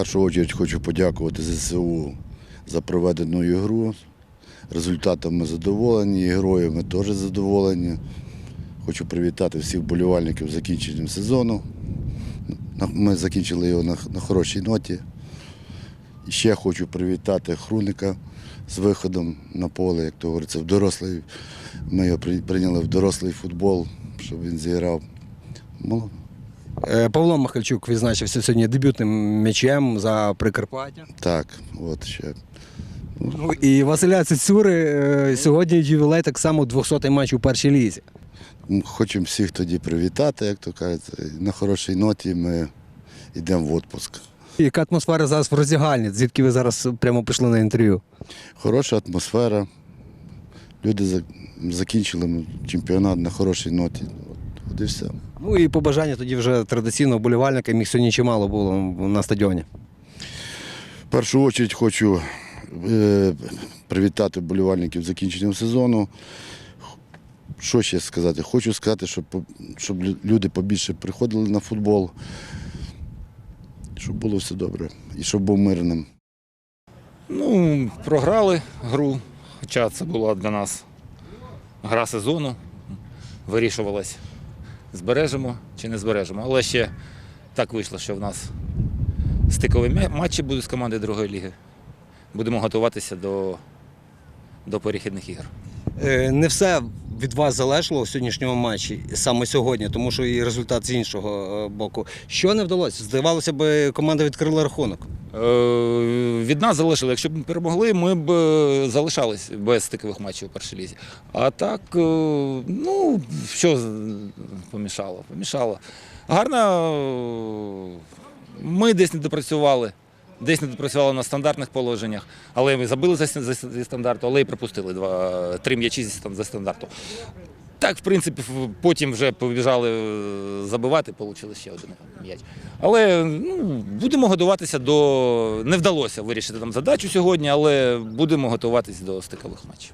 першу чергу хочу подякувати ЗСУ за проведену ігру. Результатом ми задоволені, ігрою ми теж задоволені. Хочу привітати всіх вболівальників з закінченням сезону. Ми закінчили його на, хорошій ноті. Ще хочу привітати Хруника з виходом на поле, як то говориться, в дорослий. Ми його прийняли в дорослий футбол, щоб він зіграв. Е, Павло Михальчук відзначився сьогодні дебютним м'ячем за Прикарпаття. Так, от ще. Ну і Василя Цицюри е, сьогодні ювілей так само 200-й матч у першій лізі. Хочемо всіх тоді привітати, як то кажуть. На хорошій ноті ми йдемо в відпуск. Яка атмосфера зараз в роздягальні? Звідки ви зараз прямо пішли на інтерв'ю? Хороша атмосфера. Люди закінчили чемпіонат на хорошій ноті. От, і все. Ну і побажання тоді вже традиційно вболівальникам, їх сьогодні чимало було на стадіоні. В першу чергу хочу е, привітати вболівальників з закінченням сезону. Що ще сказати? Хочу сказати, щоб, щоб люди побільше приходили на футбол, щоб було все добре і щоб був мирним. Ну, програли гру, хоча це була для нас гра сезону. Вирішувалась, збережемо чи не збережемо. Але ще так вийшло, що в нас стикові матчі будуть з команди другої ліги. Будемо готуватися до, до перехідних ігор. Е, Не все від вас залежало у сьогоднішньому матчі, саме сьогодні, тому що і результат з іншого е, боку. Що не вдалося? Здавалося б, команда відкрила рахунок. Від нас залишили. Якщо б ми перемогли, ми б е, залишались без стикових матчів у першій лізі. А так, е, ну, що помішало? Помішало. Гарно, е, ми десь не допрацювали. Десь не допрацювали на стандартних положеннях, але ми забили за, за, зі стандарту, але і пропустили два, три м'ячі за стандарту. Так, в принципі, потім вже побіжали е, забивати, отримали ще один м'яч. Але ну, будемо готуватися до. Не вдалося вирішити там задачу сьогодні, але будемо готуватися до стикових матчів.